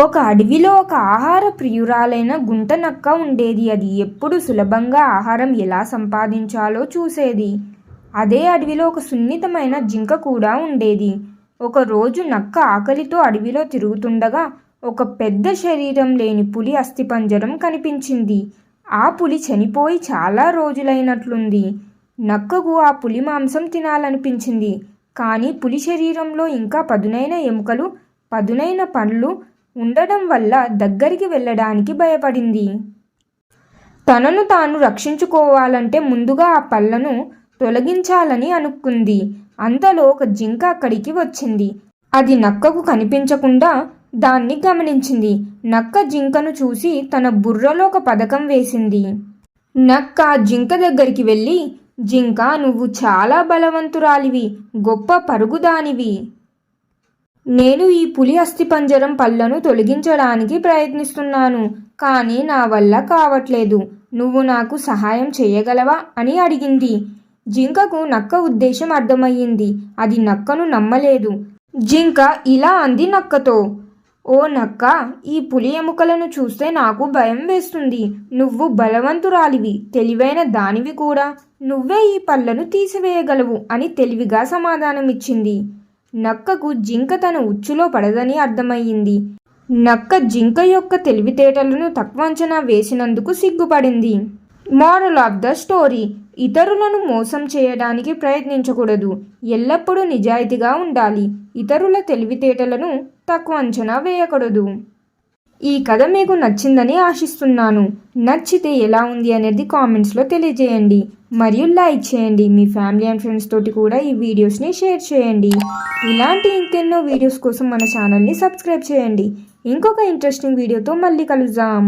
ఒక అడవిలో ఒక ఆహార ప్రియురాలైన గుంట నక్క ఉండేది. అది ఎప్పుడు సులభంగా ఆహారం ఎలా సంపాదించాలో చూసేది. అదే అడవిలో ఒక సున్నితమైన జింక కూడా ఉండేది. ఒక రోజు నక్క ఆకలితో అడవిలో తిరుగుతుండగా ఒక పెద్ద శరీరం లేని పులి అస్థిపంజరం కనిపించింది. ఆ పులి చనిపోయి చాలా రోజులైనట్లుంది. నక్కకు ఆ పులి మాంసం తినాలనిపించింది. కానీ పులి శరీరంలో ఇంకా పదునైన ఎముకలు పదునైన పండ్లు ఉండడం వల్ల దగ్గరికి వెళ్ళడానికి భయపడింది. తనను తాను రక్షించుకోవాలంటే ముందుగా ఆ పళ్ళను తొలగించాలని అనుకుంది. అంతలో ఒక జింక అక్కడికి వచ్చింది. అది నక్కకు కనిపించకుండా దాన్ని గమనించింది. నక్క జింకను చూసి తన బుర్రలో ఒక పథకం వేసింది. నక్క జింక దగ్గరికి వెళ్ళి జింక నువ్వు చాలా బలవంతురాలివి గొప్ప పరుగుదానివి. నేను ఈ పులి అస్థిపంజరం పళ్ళను తొలగించడానికి ప్రయత్నిస్తున్నాను కానీ నా వల్ల కావట్లేదు. నువ్వు నాకు సహాయం చేయగలవా? అని అడిగింది. జింకకు నక్క ఉద్దేశం అర్థమయ్యింది. అది నక్కను నమ్మలేదు. జింక ఇలా అంది నక్కతో. ఓ నక్క ఈ పులి ఎముకలను చూస్తే నాకు భయం వేస్తుంది. నువ్వు బలవంతురాలివి తెలివైన దానివి కూడా. నువ్వే ఈ పళ్ళను తీసివేయగలవు అని తెలివిగా సమాధానమిచ్చింది. నక్కకు జింక తన ఉచ్చులో పడదని అర్థమయ్యింది. నక్క జింక యొక్క తెలివితేటలను తక్కువ అంచనా వేసినందుకు సిగ్గుపడింది. మోరల్ ఆఫ్ ద స్టోరీ ఇతరులను మోసం చేయడానికి ప్రయత్నించకూడదు. ఎల్లప్పుడూ నిజాయితీగా ఉండాలి. ఇతరుల తెలివితేటలను తక్కువ అంచనా వేయకూడదు. ఈ కథ మీకు నచ్చిందని ఆశిస్తున్నాను. నచ్చితే ఎలా ఉంది అనేది కామెంట్స్లో తెలియజేయండి. మరియు లైక్ చేయండి. మీ ఫ్యామిలీ అండ్ ఫ్రెండ్స్ తోటి కూడా ఈ వీడియోస్ని షేర్ చేయండి. ఇలాంటి ఇంకెన్నో వీడియోస్ కోసం మన ఛానల్ని సబ్స్క్రైబ్ చేయండి. ఇంకొక ఇంట్రెస్టింగ్ వీడియోతో మళ్ళీ కలుద్దాం.